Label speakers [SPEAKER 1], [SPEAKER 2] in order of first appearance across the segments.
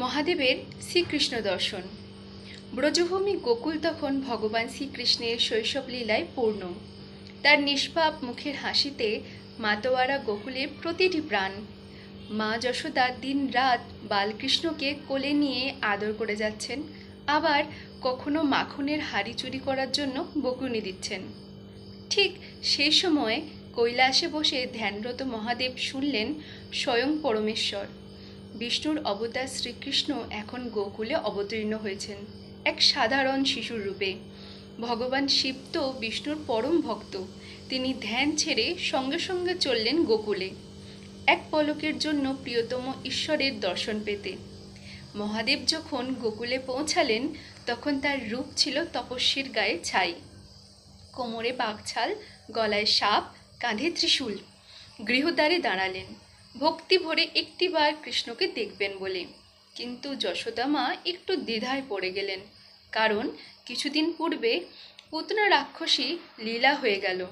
[SPEAKER 1] মহাদেবের শ্রীকৃষ্ণ দর্শন। ব্রজভূমি গোকুল তখন ভগবান শ্রীকৃষ্ণের শৈশব লীলায় পূর্ণ। তার নিষ্পাপ মুখের হাসিতে মাতোয়ারা গোকুলের প্রতিটি প্রাণ। মা যশোদা দিন রাত বালকৃষ্ণকে কোলে নিয়ে আদর করে যাচ্ছেন, আবার কখনো মাখনের হাড়ি চুরি করার জন্য বকুনি দিচ্ছেন। ঠিক সেই সময় কৈলাসে বসে ধ্যানরত মহাদেব শুনলেন স্বয়ং পরমেশ্বর। বিষ্ণুর অবতার শ্রীকৃষ্ণ এখন গোকুলে অবতীর্ণ হয়েছেন, এক সাধারণ শিশুর রূপে। ভগবান শিব তো বিষ্ণুর পরম ভক্ত, তিনি ধ্যান ছেড়ে সঙ্গে সঙ্গে চললেন গোকুলে। এক পলকের জন্য প্রিয়তম ঈশ্বরের দর্শন পেতে। মহাদেব যখন গোকুলে পৌঁছালেন, তখন তার রূপ ছিল তপস্বীর গায়ে ছাই। কোমরে বাঘছাল গলায় সাপ, কাঁধে ত্রিশূল। গৃহদ্বারে দাঁড়ালেন। ভক্তি ভরে একটিবার কৃষ্ণকে দেখবেন বলে। কিন্তু যশোদা মা একটু দ্বিধায় পড়ে গেলেন। কারণ কিছুদিন পূর্বে পুতনা রাক্ষসী লীলা হয়ে গেল।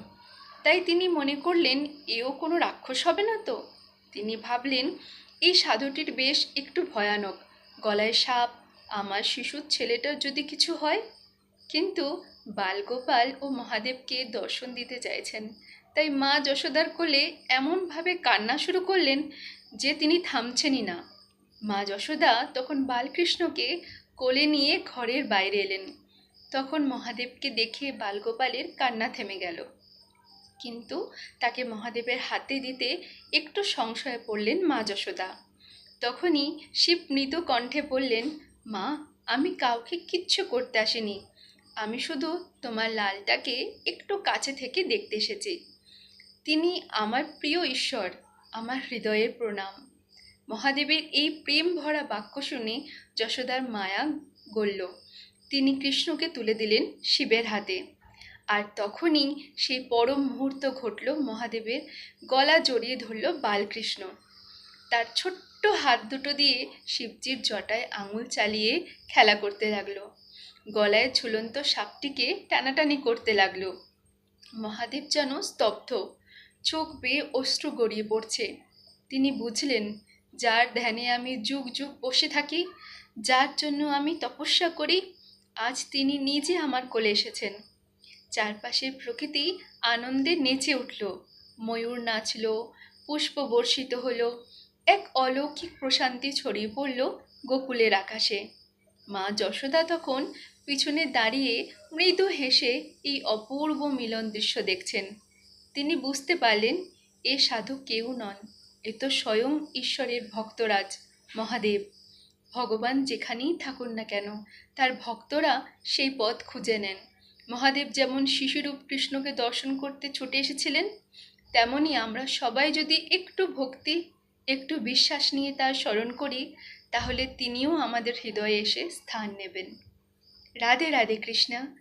[SPEAKER 1] তাই তিনি মনে করলেন, এও কোনো রাক্ষস হবে না তো? তিনি ভাবলেন, এই সাধুটির বেশ একটু ভয়ানক। গলায় সাপ, আমার শিশুর ছেলেটার যদি কিছু হয়। কিন্তু বালগোপাল ও মহাদেবকে দর্শন দিতে চাইছেন। তাই মা যশোদার কোলে এমনভাবে কান্না শুরু করলেন যে তিনি থামছেনই না। মা যশোদা তখন বালকৃষ্ণকে কোলে নিয়ে ঘরের বাইরে এলেন। তখন মহাদেবকে দেখে বালগোপালের কান্না থেমে গেল। কিন্তু তাকে মহাদেবের হাতে দিতে একটু সংশয়ে পড়লেন মা যশোদা। তখনই শিব মৃদু কণ্ঠে বললেন, মা, আমি কাউকে কিচ্ছু করতে আসিনি। আমি শুধু তোমার লালটাকে একটু কাছে থেকে দেখতে এসেছি। তিনি আমার প্রিয় ঈশ্বর, আমার হৃদয়ের প্রণাম। মহাদেবের এই প্রেম ভরা বাক্য শুনে যশোদার মায়া গড়ল। তিনি কৃষ্ণকে তুলে দিলেন শিবের হাতে। আর তখনই সেই পরম মুহূর্ত ঘটল মহাদেবের গলা জড়িয়ে ধরল বালকৃষ্ণ। তার ছোট্ট হাত দুটো দিয়ে শিবজির জটায় আঙুল চালিয়ে খেলা করতে লাগল। গলায় ঝুলন্ত সাপটিকে টানাটানি করতে লাগল। মহাদেব যেন স্তব্ধ। চোখ বেয়ে অশ্রু গড়িয়ে পড়ছে। তিনি বুঝলেন, যার ধ্যানে আমি যুগ যুগ বসে থাকি, যার জন্য আমি তপস্যা করি, আজ তিনি নিজে আমার কোলে এসেছেন। চারপাশের প্রকৃতি আনন্দে নেচে উঠল, ময়ূর নাচল, পুষ্প বর্ষিত হলো, এক অলৌকিক প্রশান্তি ছড়িয়ে পড়ল গোকুলের আকাশে। মা যশোদা তখন পিছনে দাঁড়িয়ে মৃদু হেসে এই অপূর্ব মিলন দৃশ্য দেখছেন। তিনি বুঝতে পারলেন, এ সাধু কেউ নন, এ তো স্বয়ং ঈশ্বরের ভক্তরাজ, মহাদেব। ভগবান যেখানেই থাকুন না কেন, তার ভক্তরা সেই পথ খুঁজে নেন। মহাদেব যেমন শিশুরূপ কৃষ্ণকে দর্শন করতে ছুটে এসেছিলেন, তেমনি আমরা সবাই যদি একটু ভক্তি, একটু বিশ্বাস নিয়ে তার স্মরণ করি, তাহলে তিনিও আমাদের হৃদয়ে এসে স্থান নেবেন। রাধে রাধে কৃষ্ণা।